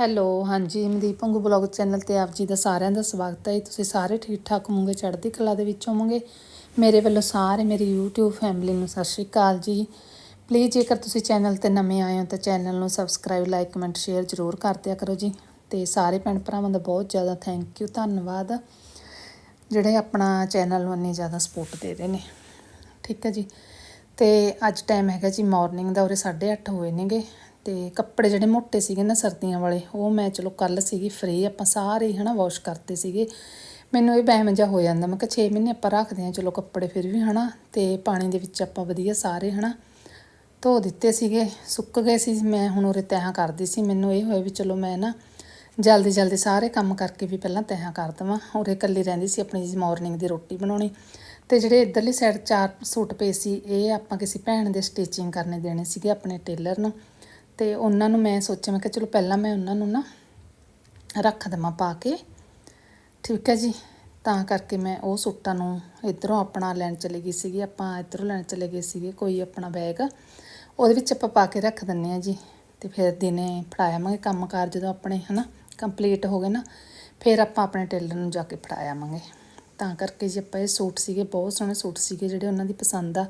Hello, ਹਾਂਜੀ ਮਨਦੀਪ ਪੰਗੂ blog channel ਤੇ ਆਪ ਜੀ ਦਾ ਸਾਰਿਆਂ ਦਾ ਸਵਾਗਤ ਹੈ। ਤੁਸੀਂ ਸਾਰੇ ਠੀਕ ਠਾਕ ਹੋਵੋਗੇ, ਚੜ੍ਹਦੀ ਕਲਾ ਦੇ ਵਿੱਚ ਹੋਵੋਗੇ? ਮੇਰੇ ਵੱਲੋਂ ਸਾਰੇ ਮੇਰੀ YouTube ਫੈਮਿਲੀ ਨੂੰ ਸਤਿ ਸ਼੍ਰੀ ਅਕਾਲ ਜੀ। ਪਲੀਜ਼ ਜੇਕਰ ਤੁਸੀਂ ਚੈਨਲ ਤੇ ਨਵੇਂ ਆਏ ਹੋ ਤਾਂ ਚੈਨਲ ਨੂੰ ਸਬਸਕ੍ਰਾਈਬ ਲਾਈਕ ਕਮੈਂਟ ਸ਼ੇਅਰ ਜ਼ਰੂਰ ਕਰ ਦਿਆ ਕਰੋ ਜੀ। ਤੇ ਸਾਰੇ ਭੈਣ ਭਰਾਵਾਂ ਦਾ ਬਹੁਤ ਜ਼ਿਆਦਾ ਥੈਂਕ ਯੂ ਧੰਨਵਾਦ। ਜਿਹੜੇ ਆਪਣਾ ਚੈਨਲ ਨੂੰ ਇੰਨੀ ਜ਼ਿਆਦਾ ਸਪੋਰਟ ਦੇ ਰਹੇ ਨੇ। ਠੀਕ ਹੈ ਜੀ। ਤੇ ਅੱਜ ਟਾਈਮ ਹੈਗਾ ਜੀ ਮਾਰਨਿੰਗ ਦਾ, ਉਰੇ 8:30 ਹੋਏ ਨੇਗੇ। ਤੇ ਕੱਪੜੇ ਜਿਹੜੇ ਮੋਟੇ ਸੀਗੇ ਨਾ ਸਰਦੀਆਂ ਵਾਲੇ, ਉਹ ਮੈਂ ਚਲੋ ਕੱਲ ਸੀਗੀ ਫ੍ਰੀ ਆਪਾਂ ਸਾਰੇ ਹੀ ਹਨਾ ਵਾਸ਼ ਕਰਤੇ ਸੀਗੇ। ਮੈਨੂੰ ਇਹ ਬਹਿਮ ਜਿਹਾ ਹੋ ਜਾਂਦਾ, ਮੈਂ ਕਿਹਾ 6 ਮਹੀਨੇ ਆਪਾਂ ਰੱਖਦੇ ਹਾਂ, ਚਲੋ ਕੱਪੜੇ ਫਿਰ ਵੀ ਹਨਾ, ਤੇ ਪਾਣੀ ਦੇ ਵਿੱਚ ਆਪਾਂ ਵਧੀਆ ਸਾਰੇ ਹਨਾ ਧੋ ਦਿੱਤੇ ਸੀਗੇ, ਸੁੱਕ ਗਏ ਸੀ, ਮੈਂ ਹੁਣ ਉਰੇ ਤੈਹਾਂ ਕਰਦੀ ਸੀ, ਮੈਨੂੰ ਇਹ ਹੋਇਆ ਵੀ ਚਲੋ ਮੈਂ ਨਾ ਜਲਦੀ ਜਲਦੀ ਸਾਰੇ ਕੰਮ ਕਰਕੇ ਵੀ ਪਹਿਲਾਂ ਤੈਹਾਂ ਕਰ ਦੇਵਾਂ। ਉਰੇ ਇਕੱਲੀ ਰਹਿੰਦੀ ਸੀ ਆਪਣੀ ਜੀ ਮਾਰਨਿੰਗ ਦੀ ਰੋਟੀ ਬਣਾਉਣੀ, ਤੇ ਜਿਹੜੇ ਇਧਰਲੀ ਸਾਈਡ ਚਾਰ ਸੂਟ ਪਏ ਸੀ, ਇਹ ਆਪਾਂ ਕਿਸੇ ਭੈਣ ਦੇ ਸਟਿਚਿੰਗ ਕਰਨੇ ਦੇਣੇ ਸੀਗੇ ਆਪਣੇ ਟੇਲਰ ਨੂੰ। ਤੇ ਉਹਨਾਂ ਨੂੰ ਮੈਂ ਸੋਚਿਆ, ਮੈਂ ਕਿਹਾ ਚਲੋ ਪਹਿਲਾਂ ਮੈਂ ਉਹਨਾਂ ਨੂੰ ਨਾ ਰੱਖ ਦੇਵਾਂ ਪਾ ਕੇ। ਠੀਕ ਹੈ ਜੀ, ਤਾਂ ਕਰਕੇ ਮੈਂ ਉਹ ਸੂਟਾਂ ਨੂੰ ਇਧਰੋਂ ਆਪਣਾ ਲੈਣ ਚਲੇ ਗਈ ਸੀਗੀ, ਆਪਾਂ ਇਧਰੋਂ ਲੈਣ ਚਲੇ ਗਏ ਸੀਗੇ ਕੋਈ ਆਪਣਾ ਬੈਗ ਉਹਦੇ ਵਿੱਚ ਆਪਾਂ ਪਾ ਕੇ ਰੱਖ ਦਿੰਨੇ ਆ ਜੀ, ਤੇ ਫਿਰ ਦਿਨੇ ਫੜਾਇਆਵਾਂਗੇ ਕੰਮਕਾਰ ਜਦੋਂ ਆਪਣੇ, ਹਨਾ ਕੰਪਲੀਟ ਹੋ ਗਏ ਨਾ, ਫਿਰ ਆਪਾਂ ਆਪਣੇ ਟੇਲਰ ਨੂੰ ਜਾ ਕੇ ਫੜਾਇਆਵਾਂਗੇ ਤਾਂ ਕਰਕੇ ਜੀ ਆਪਾਂ ਇਹ ਸੂਟ ਸੀਗੇ, ਬਹੁਤ ਸੋਹਣੇ ਸੂਟ ਸੀਗੇ ਜਿਹੜੇ ਉਹਨਾਂ ਦੀ ਪਸੰਦ ਆ।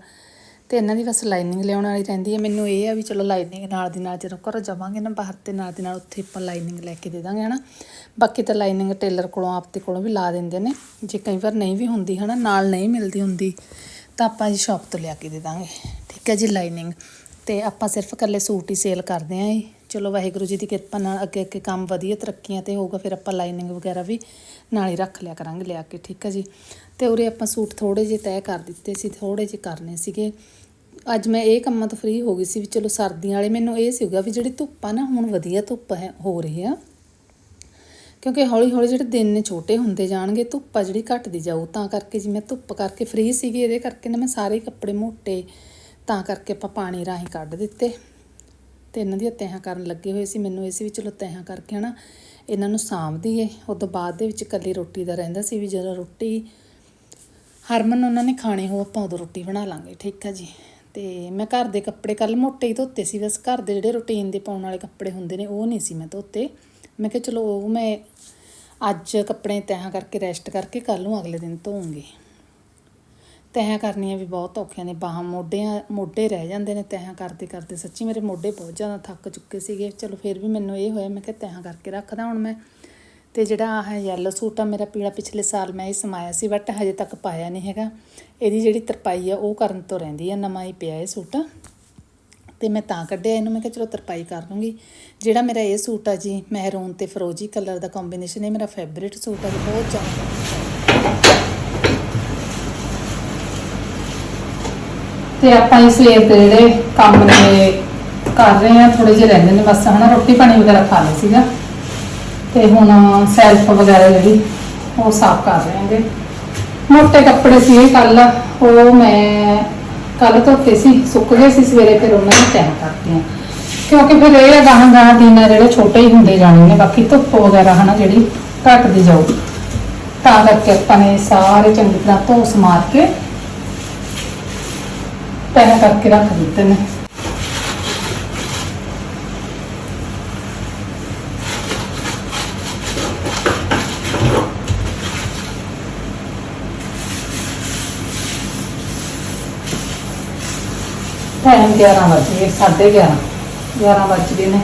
ਤੇ ਇਹਨਾਂ ਦੀ ਬਸ ਲਾਈਨਿੰਗ ਲਿਆਉਣ ਵਾਲੀ ਰਹਿੰਦੀ ਹੈ। ਮੈਨੂੰ ਇਹ ਆ ਵੀ ਚਲੋ ਲਾਈਨਿੰਗ ਨਾਲ ਦੀ ਨਾਲ ਜਦੋਂ ਘਰੋਂ ਜਾਵਾਂਗੇ ਨਾ ਬਾਹਰ ਤੇ ਨਾਲ ਦੀ ਨਾਲ ਉੱਥੇ ਆਪਾਂ ਲਾਈਨਿੰਗ ਲੈ ਕੇ ਦੇ ਦਾਂਗੇ, ਹਨਾ? ਬਾਕੀ ਤਾਂ ਲਾਈਨਿੰਗ ਟੇਲਰ ਕੋਲੋਂ ਆਪਦੇ ਕੋਲੋਂ ਵੀ ਲਾ ਦਿੰਦੇ ਨੇ। ਜੇ ਕਈ ਵਾਰ ਨਹੀਂ ਵੀ ਹੁੰਦੀ, ਹਨਾ, ਨਾਲ ਨਹੀਂ ਮਿਲਦੀ ਹੁੰਦੀ, ਤਾਂ ਆਪਾਂ ਜੀ ਸ਼ਾਪ ਤੋਂ ਲਿਆ ਕੇ ਦੇ ਦਾਂਗੇ। ਠੀਕ ਹੈ ਜੀ ਲਾਈਨਿੰਗ ਤੇ ਆਪਾਂ ਸਿਰਫ ਇਕੱਲੇ ਸੂਟ ਹੀ ਸੇਲ ਕਰਦੇ ਆਂ ਜੀ। ਚਲੋ ਵਾਹਿਗੁਰੂ ਜੀ ਦੀ ਕਿਰਪਾ ਨਾਲ ਅੱਗੇ ਅੱਗੇ ਕੰਮ ਵਧੀਆ, ਤਰੱਕੀਆਂ ਤੇ ਹੋਊਗਾ, ਫਿਰ ਆਪਾਂ ਲਾਈਨਿੰਗ ਵਗੈਰਾ ਵੀ ਨਾਲ ਹੀ ਰੱਖ ਲਿਆ ਕਰਾਂਗੇ, ਲਿਆ ਕੇ, ਠੀਕ ਹੈ ਜੀ। ਤੇ ਉਰੇ ਆਪਾਂ ਸੂਟ ਥੋੜੇ ਜਿਹੇ ਤੈਅ ਕਰ ਦਿੱਤੇ ਸੀ ਥੋੜੇ ਜਿਹੇ ਕਰਨੇ ਸੀਗੇ। ਅੱਜ ਮੈਂ ਇਹ ਕੰਮਾਂ ਤੋਂ ਫ੍ਰੀ ਹੋ ਗਈ ਸੀ ਵੀ ਚਲੋ ਸਰਦੀਆਂ ਵਾਲੇ ਮੈਨੂੰ ਇਹ ਸੀਗਾ ਵੀ ਜਿਹੜੀ ਧੁੱਪ ਆ ਨਾ, ਹੁਣ ਵਧੀਆ ਧੁੱਪ ਹੈ, ਹੋ ਰਹੀ ਆ। ਕਿਉਂਕਿ ਹੌਲੀ ਹੌਲੀ ਜਿਹੜੇ ਦਿਨ ਨੇ ਛੋਟੇ ਹੁੰਦੇ ਜਾਣਗੇ, ਧੁੱਪ ਆ ਜਿਹੜੀ ਘਟਦੀ ਜਾਊ, ਤਾਂ ਕਰਕੇ ਜੀ ਮੈਂ ਧੁੱਪ ਕਰਕੇ ਫ੍ਰੀ ਸੀਗੀ, ਇਹਦੇ ਕਰਕੇ ਨਾ ਮੈਂ ਸਾਰੇ ਕੱਪੜੇ ਮੋਟੇ, ਤਾਂ ਕਰਕੇ ਆਪਾਂ ਪਾਣੀ ਰਾਹੀਂ ਕੱਢ ਦਿੱਤੇ। ਤੇ ਇਹਨਾਂ ਦੀਆਂ ਤਹਾਂ ਕਰਨ ਲੱਗੇ ਹੋਏ ਸੀ, ਮੈਨੂੰ ਇਹ ਸੀ ਵੀ ਚਲੋ ਤਹਾਂ ਕਰਕੇ ਹਨਾ, ਇਹਨਾਂ ਨੂੰ ਸਾਂਭਦੀ ਏ ਉਸ ਬਾਅਦ ਦੇ ਵਿੱਚ ਕੱਲੀ ਰੋਟੀ ਦਾ ਰਹਿੰਦਾ ਸੀ ਵੀ ਜਦੋਂ ਰੋਟੀ, ਹਰਮਨ ਉਹਨਾਂ ਨੇ ਖਾਣੇ ਹੋ ਆਪਾਂ ਉਦੋਂ ਰੋਟੀ ਬਣਾ ਲਾਂਗੇ, ਠੀਕ ਆ ਜੀ। ਤੇ ਮੈਂ ਘਰ ਦੇ ਕੱਪੜੇ ਕੱਲ ਮੋਟੇ ਹੀ ਧੋਤੇ ਸੀ, ਬਸ ਘਰ ਦੇ ਜਿਹੜੇ ਰੁਟੀਨ ਦੇ ਪਾਉਣ ਵਾਲੇ ਕੱਪੜੇ ਹੁੰਦੇ ਨੇ, ਉਹ ਨਹੀਂ ਸੀ ਮੈਂ ਧੋਤੇ। ਮੈਂ ਕਿਹਾ ਚਲੋ ਉਹ ਮੈਂ ਅੱਜ ਕੱਪੜੇ ਤੈਹਾਂ ਕਰਕੇ ਰੈਸਟ ਕਰਕੇ ਕੱਲ ਨੂੰ ਅਗਲੇ ਦਿਨ ਧੋਉਂਗੀ ਤਹਾਂ ਕਰਨੀਆਂ ਵੀ ਬਹੁਤ ਔਖੀਆਂ ਨੇ, ਬਾਹਾਂ ਮੋਢਿਆਂ, ਮੋਢੇ ਰਹਿ ਜਾਂਦੇ ਨੇ ਤਹਾਂ ਕਰਦੇ ਕਰਦੇ। ਸੱਚੀ ਮੇਰੇ ਮੋਢੇ ਬਹੁਤ ਜ਼ਿਆਦਾ ਥੱਕ ਚੁੱਕੇ ਸੀਗੇ। ਚਲੋ ਫਿਰ ਵੀ ਮੈਨੂੰ ਇਹ ਹੋਇਆ, ਮੈਂ ਕਿਹਾ ਤੈਹਾਂ ਕਰਕੇ ਰੱਖਦਾ ਹੁਣ ਮੈਂ। ਤੇ ਜਿਹੜਾ ਆਹ ਯੈਲੋ ਸੂਟ ਆ, ਮੇਰਾ ਪੀਲਾ ਪਿਛਲੇ ਸਾਲ ਮੈਂ ਇਹ ਸਮਾਇਆ ਸੀ ਬਟ ਹਜੇ ਤੱਕ ਪਾਇਆ ਨਹੀਂ ਹੈਗਾ। ਇਹਦੀ ਜਿਹੜੀ ਤਰਪਾਈ ਆ, ਉਹ ਕਰਨ ਤੋਂ ਰਹਿੰਦੀ ਆ, ਨਵਾਂ ਹੀ ਪਿਆ ਇਹ ਸੂਟ। ਤੇ ਮੈਂ ਤਾਂ ਕੱਢਿਆ ਇਹਨੂੰ, ਮੈਂ ਕਿਹਾ ਚਲੋ ਤਰਪਾਈ ਕਰ ਲੂੰਗੀ। ਜਿਹੜਾ ਮੇਰਾ ਇਹ ਸੂਟ ਆ ਜੀ, ਮਹਿਰੂਨ ਤੇ ਫਰੋਜੀ ਕਲਰ ਦਾ ਕੰਬੀਨੇਸ਼ਨ ਇਹ ਮੇਰਾ ਫੇਵਰਿਟ ਸੂਟ ਆ ਬਹੁਤ ਜ਼ਿਆਦਾ ਤੇ ਆਪਾਂ ਇਸ ਲਈ ਤੇ ਜਿਹੜੇ ਕੰਮ ਨੇ ਕਰ ਰਹੇ ਆ ਥੋੜੇ ਜਿਹੇ ਰਹਿੰਦੇ ਨੇ, ਬਸ ਹਨਾ, ਰੋਟੀ ਪਾਣੀ ਵਗੈਰਾ ਖਾ ਲਿਆ ਸੀਗਾ। ਤੇ ਹੁਣ ਸੈਲਫ ਵਗੈਰਾ ਜਿਹੜੀ ਉਹ ਸਾਫ਼ ਕਰ ਰਹੇ ਮੋਟੇ ਕੱਪੜੇ ਸੀ ਕੱਲ ਉਹ ਮੈਂ ਕੱਲ ਧੋਤੇ ਸੀ, ਸੁੱਕ ਗਏ ਸੀ ਸਵੇਰੇ, ਫਿਰ ਉਹਨਾਂ ਨੂੰ ਤੈਅ ਕਰਤੀਆਂ ਕਿਉਂਕਿ ਫਿਰ ਇਹ ਗਾਹਾਂ ਗਾਹਾਂ ਦਿਨ ਆ ਜਿਹੜੇ ਛੋਟੇ ਹੀ ਹੁੰਦੇ ਜਾਣੇ ਨੇ, ਬਾਕੀ ਧੁੱਪ ਵਗੈਰਾ ਹਨਾ ਜਿਹੜੀ ਘਟਦੀ ਜਾਊ। ਤਾਂ ਕਰਕੇ ਆਪਾਂ ਨੇ ਸਾਰੇ ਚੰਗੀ ਤਰ੍ਹਾਂ ਧੋ ਸਮਾਰ ਕੇ ਤੈਅ ਕਰਕੇ ਰੱਖ ਦਿੱਤੇ ਨੇ ਟਾਈਮ 11 ਵਜੇ 11:30 11 ਵੱਜ ਗਏ ਨੇ।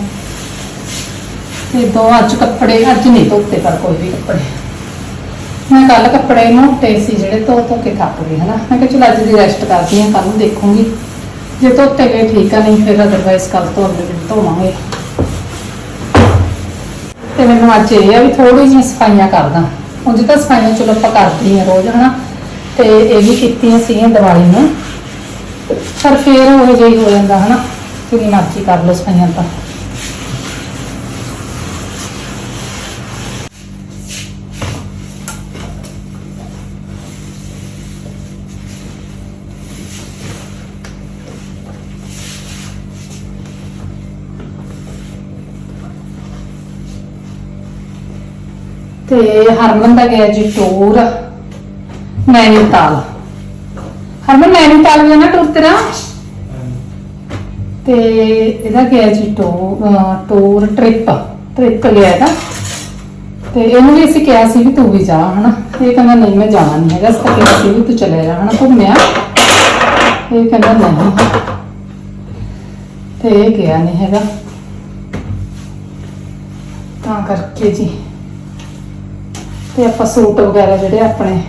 ਤੇ ਦੋ ਅੱਜ ਕੱਪੜੇ ਅੱਜ ਨਹੀਂ ਧੋਤੇ, ਪਰ ਕੋਈ ਵੀ ਕੱਪੜੇ। ਮੈਂ ਕੱਲ ਕੱਪੜੇ ਮੋਟੇ ਸੀ, ਜਿਹੜੇ ਧੋ ਧੋ ਕੇ ਥੱਕ ਗਈ, ਹਨਾ। ਮੈਂ ਕਿਹਾ ਚਲ ਅੱਜ ਦੀ ਰੈਸਟ ਕਰਦੀ ਹਾਂ ਕੱਲ ਨੂੰ ਦੇਖੂੰਗੀ। ਜੇ ਧੋਤੇ ਗਏ ਠੀਕ ਆ, ਨਹੀਂ ਫਿਰ ਅਦਰਵਾਈਜ਼ ਕੱਲ ਤੋਂ ਅਗਲੇ ਦਿਨ ਧੋਵਾਂਗੇ। ਤੇ ਮੈਨੂੰ ਅੱਜ ਇਹ ਆ ਵੀ ਥੋੜੀ ਜਿਹੀ ਸਫਾਈਆਂ ਕਰਦਾ ਉਂਝ ਤਾਂ ਸਫਾਈਆਂ ਚਲੋ ਆਪਾਂ ਕਰਦੀ ਹਾਂ ਰੋਜ਼, ਹਨਾ। ਤੇ ਇਹ ਵੀ ਕੀਤੀਆਂ ਸੀਗੀਆਂ ਦੀਵਾਲੀ ਨੂੰ। ਪਰ ਫੇਰ ਉਹ ਜਿਹੀ ਹੋ ਜਾਂਦਾ, ਹਨਾ? ਜਿੰਨੀ ਮਰਜ਼ੀ ਕਰ ਲਓ ਸਫਾਈਆਂ ਤਾਂ। ਤੇ ਹਰਮਨ ਦਾ ਗਿਆ ਜੀ ਟੂਰ ਨੈਨੀਤਾਲ। ਹਰਮਨ ਨੈਨੀਤਾਲ ਗਿਆ ਨਾ ਟੂਰ ਤੇਰਾ ਤੇ ਇਹਦਾ ਗਿਆ ਜੀ ਟੂਰ ਟੂਰ ਟ੍ਰਿਪ ਟ੍ਰਿਪ ਗਿਆ ਦਾ ਤੇ ਇਹਨੂੰ ਵੀ ਅਸੀਂ ਕਿਹਾ ਸੀ ਵੀ ਤੂੰ ਵੀ ਜਾ, ਹਨਾ। ਇਹ ਕਹਿੰਦਾ, ਨਹੀਂ, ਮੈਂ ਜਾਣਾ ਨਹੀਂ ਹੈਗਾ। ਅਸੀਂ ਕਿਹਾ ਸੀ ਵੀ ਤੂੰ ਚਲੇ ਜਾ, ਹਨਾ, ਘੁੰਮਿਆ। ਇਹ ਕਹਿੰਦਾ, ਨਹੀਂ। ਤੇ ਇਹ ਗਿਆ ਨਹੀਂ ਹੈਗਾ। ਤਾਂ ਕਰਕੇ ਜੀ। ਤੇ ਆਪਾਂ ਸੂਟ ਵਗੈਰਾ ਜਿਹੜੇ ਆਪਣੇ,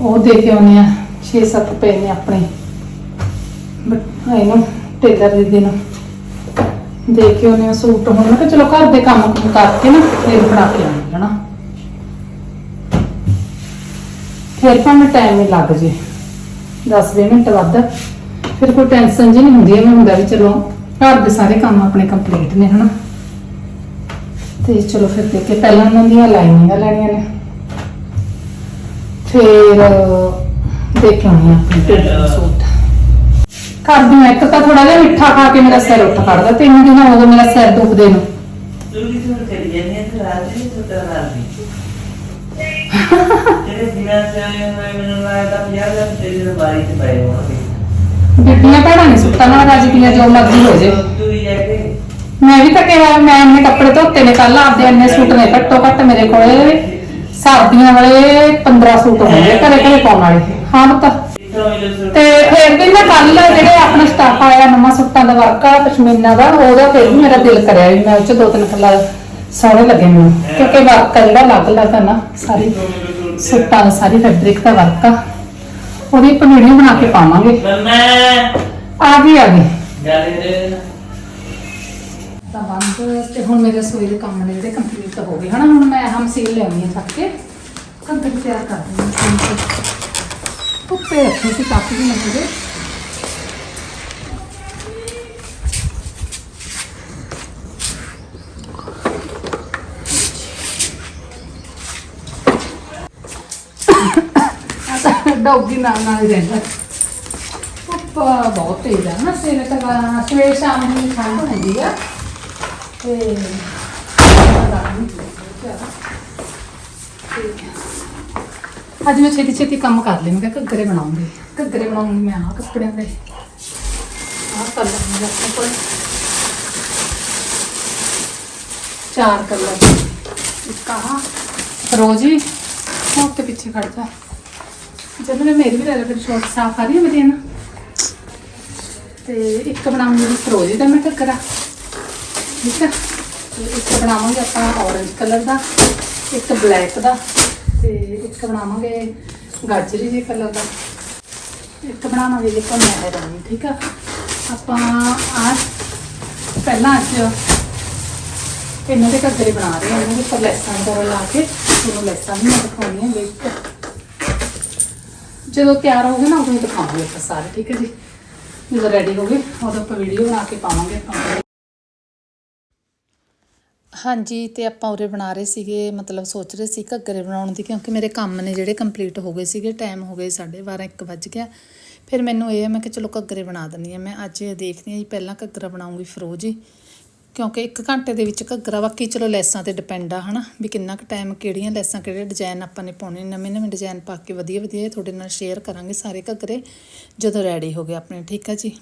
ਉਹ ਦੇ ਕੇ ਆਉਣੇ ਆ 6-7 ਪਏ ਨੇ ਆਪਣੇ। ਬਟ ਇਹਨੂੰ ਟੇਲਰ ਦੀਦੀ ਨੂੰ ਦੇ ਕੇ ਆਉਣੇ ਸੂਟ ਹੁਣ ਮੈਂ ਕਿਹਾ ਚਲੋ ਘਰ ਦੇ ਕੰਮ ਕੁਮ ਕਰਕੇ ਨਾ ਫਿਰ ਬਣਾ ਕੇ ਆਉਂਗੀ, ਹਨਾ। ਫਿਰ ਭਾਵੇਂ ਟਾਈਮ ਹੀ ਲੱਗ ਜੇ। 10-20 ਮਿੰਟ ਵੱਧ। ਫਿਰ ਕੋਈ ਟੈਨਸ਼ਨ ਜੀ ਨਹੀਂ ਹੁੰਦੀ ਐਵੇਂ ਹੁੰਦਾ ਵੀ ਚਲੋ ਘਰ ਦੇ ਸਾਰੇ ਕੰਮ ਆਪਣੇ ਕੰਪਲੀਟ ਨੇ, ਹਨਾ। ਤੇ ਚਲੋ ਫਿਰ ਦੇਖ ਕੇ ਪਹਿਲਾਂ ਉਹਨਾਂ ਦੀਆਂ ਲਾਈਨਿੰਗਾਂ ਲੈਣੀਆਂ ਨੇ। ਫਿਰ ਦੇਖ ਆਉਣੀ ਆ। ਆਪਣੇ ਟੇਲਰ ਦਾ ਸੂਟ। ਕਰਦੀ ਹਾਂ ਇੱਕ ਤਾਂ ਥੋੜਾ ਜਿਹਾ ਮਿੱਠਾ ਖਾ ਕੇ ਮੇਰਾ ਸਿਰ ਉੱਠ ਖੜਦਾ ਤਿੰਨ ਦਿਨ ਹੋ ਗਏ ਮੇਰਾ ਸਿਰ ਦੁਖਦੇ ਨੂੰ। ਤੁਸੀਂ ਕਿਉਂ ਚਲੀ ਜਾਂਦੀ ਹੈ ਤੇ ਰਾਤ ਨੂੰ ਸੁੱਤਾ ਰਾਤ ਦੀ ਜਿਹੜੇ ਦਿਨਾਂ ਚ ਆਏ ਹੋਏ ਮੈਨੂੰ ਲੱਗਦਾ 50 ਦਿਨ ਤੇਰੀ ਦੇ ਬਾਰੀ ਤੇ ਪਏ ਹੋਣਗੇ। ਬੀਬੀਆਂ ਭੈਣਾਂ ਨਹੀਂ ਸੁੱਤਾਂ ਨਾਲ ਰਾਜੀਆਂ ਜੋ ਮਰਜ਼ੀ ਹੋ ਜੇ। ਤੂੰ ਹੀ ਜਾ ਕੇ। ਮੈਂ ਵੀ ਤਾਂ ਕਿਹਾ ਮੈਂ ਇੰਨੇ ਕੱਪੜੇ ਧੋਤੇ ਨੇ ਕੱਲ ਆਪਦੇ ਇੰਨੇ ਸੂਟ ਨੇ ਘੱਟੋ ਘੱਟ ਮੇਰੇ ਕੋਲੇ ਸਰਦੀਆਂ ਵਾਲੇ 15 ਸੂਟ ਹੋਣਗੇ ਘਰੇ ਘਰੇ ਪਾਉਣ ਵਾਲੇ। ਹਾਂ ਪੁੱਤ ਕਿੱਥੋਂ ਮਿਲੇ ਸੁਣ ਤੇ ਫਿਰ ਵੀ ਮੈਂ ਕੱਲ ਜਿਹੜੇ ਆਪਣਾ ਸਟਾਫ ਆਇਆ, ਨਵਾਂ ਸੂਟਾਂ ਦਾ ਵਰਕ ਆ, ਪਸ਼ਮੀਨਾ ਦਾ, ਉਹਦਾ ਫਿਰ ਵੀ ਮੇਰਾ ਦਿਲ ਕਰਿਆ ਵੀ ਮੈਂ ਉਹ ਚ ਦੋ ਤਿੰਨ ਕਲਰ ਸੋਹਣੇ ਲੱਗੇ ਮੈਨੂੰ। ਕਿਉਂਕਿ ਵਰਕ ਆ ਜਿਹੜਾ ਅਲੱਗ ਅਲੱਗ ਆ ਨਾ, ਸਾਰੀ ਸੂਟਾਂ ਦਾ, ਸਾਰੀ ਫੈਬਰਿਕ ਦਾ ਵਰਕ ਆ। ਉਹਦੀ ਆਪਾਂ ਵੀਡੀਓ ਬਣਾ ਕੇ ਪਾਵਾਂਗੇ। ਮੈਂ ਆ ਗਈ ਆ ਗਈ। ਗੱਲ ਦੇ ਤਾਂ ਬੰਦ, ਤੇ ਹੁਣ ਮੇਰੇ ਰਸੋਈ ਦੇ ਕੰਮ ਨੇ ਜਿਹੜੇ ਕੰਪਲੀਟ ਹੋ ਗਏ। ਹਨਾ, ਹੁਣ ਮੈਂ ਹਮ ਸੀਲ ਲਿਆਉਣੀ ਆ ਚੱਕ ਕੇ। ਕੰਦਰ ਤਿਆਰ ਕਰ ਦਿੰਦੀ ਹਾਂ। ਉੱਪਰ ਰੱਖੀ ਸੀ ਕਾਫੀ ਦਿਨ ਹੋ ਗਏ ਡੌਗੀ ਨਾਲ ਨਾਲ ਹੀ ਰਹਿੰਦਾ ਉੱਪਰ ਬਹੁਤ ਤੇਜ਼ ਆ ਨਾ ਸਵੇਰੇ ਤੱਕ ਸਵੇਰ ਸ਼ਾਮ ਨੂੰ ਠੰਡ ਹੁੰਦੀ ਆ ਤੇ ਅੱਜ ਮੈਂ ਛੇਤੀ ਛੇਤੀ ਕੰਮ ਕਰ ਲਈ, ਮੈਂ ਕਿਹਾ ਘੱਗਰੇ ਬਣਾਉਂਗੀ। ਘੱਗਰੇ ਬਣਾਉਂਗੀ ਮੈਂ, ਆਹ ਕੱਪੜਿਆਂ ਦੇ। ਆਹ ਕਲਰ ਮੇਰੇ ਆਪਣੇ ਕੋਲ। ਚਾਰ ਕਲਰ ਇੱਕ ਆਹ। ਰੋਜੀ ਉਹ ਤੇ ਪਿੱਛੇ ਖੜ ਜਾ। ਜਦੋਂ ਮੈਂ ਮੇਰੀ ਵੀ ਲੈ ਲੈ ਫਿਰ ਸ਼ੋਰਟ ਸਾਫ਼ ਆ ਰਹੀ ਹੈ ਵਧੀਆ ਨਾ। ਤੇ ਇੱਕ ਬਣਾਉਂਗੀ ਫਰੋਜੀ ਦਾ ਮੈਂ ਘੱਗਰਾ। ਠੀਕ ਹੈ ਇੱਕ ਬਣਾਵਾਂਗੇ ਆਪਾਂ ਔਰੇਂਜ ਕਲਰ ਦਾ, ਇੱਕ ਬਲੈਕ ਦਾ। ਤੇ ਇੱਕ ਬਣਾਵਾਂਗੇ ਗਾਜਰੀ ਦੇ ਕਲਰ ਦਾ ਇੱਕ ਬਣਾਵਾਂਗੇ ਜੀ ਆਪਾਂ ਮਹਿਰੂਨ ਠੀਕ ਆ? ਆਪਾਂ ਆ ਪਹਿਲਾਂ ਅੱਜ ਇਹਨਾਂ ਦੇ ਘੱਗਰੇ ਬਣਾ ਰਹੇ ਹਾਂ। ਇਹਨਾਂ ਦੇ ਉੱਪਰ ਲੈਸਾਂ ਵਗੈਰਾ ਲਾ ਕੇ ਤੁਹਾਨੂੰ ਲੈਸਾਂ ਵੀ ਮੈਂ ਦਿਖਾਉਣੀਆਂ ਵੇਖ ਜਦੋਂ ਤਿਆਰ ਹੋ ਗਏ ਨਾ, ਉਦੋਂ ਹੀ ਦਿਖਾਵਾਂਗੇ ਆਪਾਂ ਸਾਰੇ, ਠੀਕ ਹੈ ਜੀ? ਜਦੋਂ ਰੈਡੀ ਹੋ ਗਏ ਉਦੋਂ ਆਪਾਂ ਵੀਡੀਓ ਬਣਾ ਕੇ ਪਾਵਾਂਗੇ ਆਪਾਂ। ਹਾਂਜੀ, ਤੇ ਆਪਾਂ ਉਰੇ ਬਣਾ ਰਹੇ ਸੀਗੇ, ਮਤਲਬ ਸੋਚ ਰਹੇ ਸੀ ਘੱਗਰੇ ਬਣਾਉਣ ਦੀ, ਕਿਉਂਕਿ ਮੇਰੇ ਕੰਮ ਨੇ ਜਿਹੜੇ ਕੰਪਲੀਟ ਹੋ ਗਏ ਸੀਗੇ ਟਾਈਮ ਹੋ ਗਏ 12:30 1 ਵੱਜ ਗਿਆ। ਫਿਰ ਮੈਨੂੰ ਇਹ ਆ ਮੈਂ ਕਿ ਚਲੋ ਘੱਗਰੇ ਬਣਾ ਦਿੰਦੀ ਆ ਮੈਂ ਅੱਜ ਦੇਖਦੀ ਆ ਜੀ, ਪਹਿਲਾਂ ਘੱਗਰਾ ਬਣਾਉਂਗੀ ਫਰੋਜੀ ਕਿਉਂਕਿ 1 ਘੰਟੇ ਦੇ ਵਿੱਚ ਘੱਗਰਾ, ਬਾਕੀ ਚਲੋ ਲੈਸਾਂ ਤੇ ਡਿਪੈਂਡ ਆ, ਹਨਾ, ਵੀ ਕਿੰਨਾ ਕੁ ਟਾਈਮ ਕਿਹੜੀਆਂ ਲੈਸਾਂ, ਕਿਹੜੇ ਡਿਜ਼ਾਈਨ ਆਪਾਂ ਨੇ ਪਾਉਣੇ ਨਵੇਂ ਨਵੇਂ ਡਿਜ਼ਾਈਨ ਪਾ ਕੇ ਵਧੀਆ ਵਧੀਆ ਤੁਹਾਡੇ ਨਾਲ ਸ਼ੇਅਰ ਕਰਾਂਗੇ ਸਾਰੇ ਘੱਗਰੇ, ਜਦੋਂ ਰੈਡੀ ਹੋ ਗਏ ਆਪਣੇ, ਠੀਕ ਆ ਜੀ?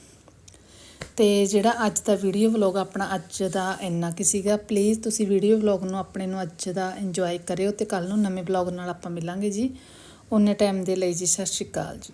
ਤੇ ਜਿਹੜਾ ਅੱਜ ਦਾ ਵੀਡੀਓ ਵਲੌਗ ਆਪਣਾ ਅੱਜ ਦਾ ਇੰਨਾ ਕੀ ਸੀਗਾ ਪਲੀਜ਼ ਤੁਸੀਂ ਵੀਡੀਓ ਵਲੌਗ ਨੂੰ ਆਪਣੇ ਨੂੰ ਅੱਜ ਦਾ ਇੰਜੋਏ ਕਰਿਓ ਤੇ ਕੱਲ ਨੂੰ ਨਵੇਂ ਵਲੌਗ ਨਾਲ ਆਪਾਂ ਮਿਲਾਂਗੇ ਜੀ। ਉਨੇ ਟਾਈਮ ਦੇ ਲਈ ਜੀ, ਸਤਿ ਸ਼੍ਰੀ ਅਕਾਲ ਜੀ।